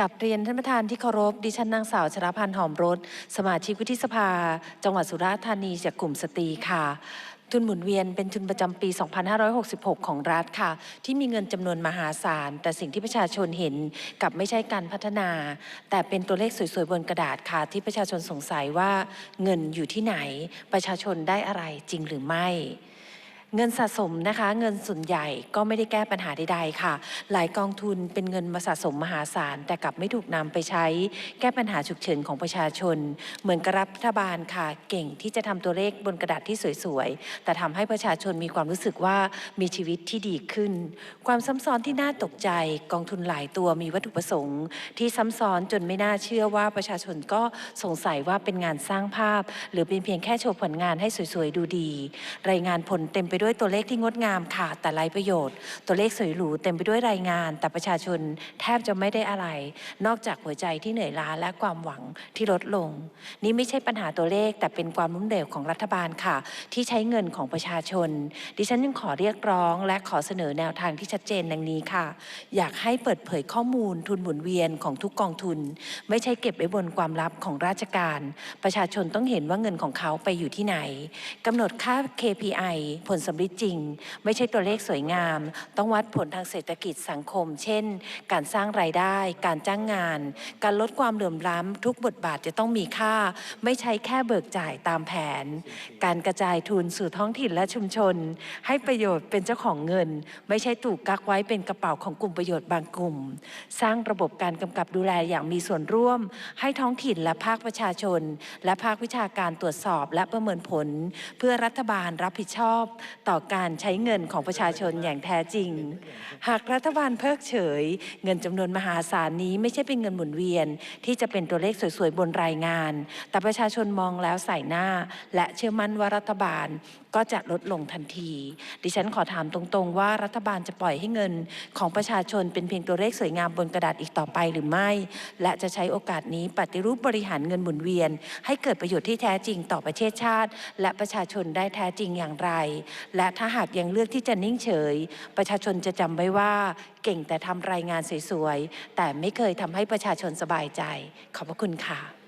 กับเรียนท่านประธานที่เคารพ ดิฉันนางสาวชรพันธ์หอมรสสมาชิกวุฒิสภา จังหวัดสุราษฎร์ธานีจากกลุ่มสตรีค่ะทุนหมุนเวียนเป็นทุนประจำปี 2566 ของรัฐค่ะ ที่มีเงินจำนวนมหาศาล แต่สิ่งที่ประชาชนเห็นกับไม่ใช่การพัฒนา แต่เป็นตัวเลขสวยๆ บนกระดาษค่ะ ที่ประชาชนสงสัยว่าเงินอยู่ที่ไหน ประชาชนได้อะไรจริงหรือไม่ เงินสะสมนะคะ เงินส่วนใหญ่ก็ไม่ได้แก้ปัญหาใดๆค่ะ หลายกองทุนเป็นเงินมาสะสมมหาศาล แต่กลับไม่ถูกนำไปใช้ แก้ปัญหาฉุกเฉินของประชาชน เหมือนกับรัฐบาลค่ะ เก่งที่จะทำตัวเลขบนกระดาษที่สวยๆ แต่ทำให้ประชาชนมีความรู้สึกว่ามีชีวิตที่ดีขึ้น ความซ้ำซ้อนที่น่าตกใจ กองทุนหลายตัวมีวัตถุประสงค์ ที่ซ้ำซ้อนจนไม่น่าเชื่อว่าประชาชนก็สงสัยว่าเป็นงานสร้างภาพ หรือเป็นเพียงแค่โชว์ผลงานให้สวยๆดูดี รายงานผลเต็มไปด้วยตัวเลขที่งดงามค่ะ แต่ไร้ประโยชน์ ตัวเลขสวยหรูเต็มไปด้วยรายงาน แต่ประชาชนแทบจะไม่ได้อะไร นอกจากหัวใจที่เหนื่อยล้าและความหวังที่ลดลง นี่ไม่ใช่ปัญหาตัวเลข แต่เป็นความล้มเหลวของรัฐบาลค่ะ ที่ใช้เงินของประชาชน ดิฉันยังขอเรียกร้อง และขอเสนอแนวทางที่ชัดเจนดังนี้ค่ะ อยากให้เปิดเผยข้อมูลทุนหมุนเวียนของทุกกองทุน ไม่ใช่เก็บไว้บนความลับของราชการ ประชาชนต้องเห็นว่าเงินของเขาไปอยู่ที่ไหนกำหนดค่า KPI ผลสำลิดจริง ไม่ใช่ตัวเลขสวยงาม ต้องวัดผลทางเศรษฐกิจสังคม เช่น การสร้างรายได้ การจ้างงาน การลดความเหลื่อมล้ำทุกบทบาทจะต้องมีค่า ไม่ใช่แค่เบิกจ่ายตามแผน การกระจายทุนสู่ท้องถิ่นและชุมชน ให้ประโยชน์เป็นเจ้าของเงิน ไม่ใช่ถูกกักไว้เป็นกระเป๋าของกลุ่มประโยชน์บางกลุ่ม สร้างระบบการกำกับดูแลอย่างมีส่วนร่วม ให้ท้องถิ่นและภาคประชาชน และภาควิชาการตรวจสอบและประเมินผล เพื่อรัฐบาลรับผิดชอบ ต่อการใช้เงินของประชาชนอย่างแท้จริง หากรัฐบาลเพิกเฉย เงินจำนวนมหาศาลนี้ไม่ใช่เป็นเงินหมุนเวียน ที่จะเป็นตัวเลขสวยๆบนรายงาน แต่ประชาชนมองแล้วใส่หน้า และเชื่อมั่นว่ารัฐบาลก็จะลดลงทันที ดิฉันขอถามตรงๆ ว่ารัฐบาลจะปล่อยให้เงินของประชาชนเป็นเพียงตัวเลขสวยงามบนกระดาษอีกต่อไปหรือไม่ และจะใช้โอกาสนี้ปฏิรูปบริหารเงินหมุนเวียน ให้เกิดประโยชน์ที่แท้จริงต่อประเทศชาติ และประชาชนได้แท้จริงอย่างไรและถ้าหากยังเลือกที่จะนิ่งเฉย ประชาชนจะจำไว้ว่า เก่งแต่ทำรายงานสวยๆ แต่ไม่เคยทำให้ประชาชนสบายใจ ขอบพระคุณค่ะ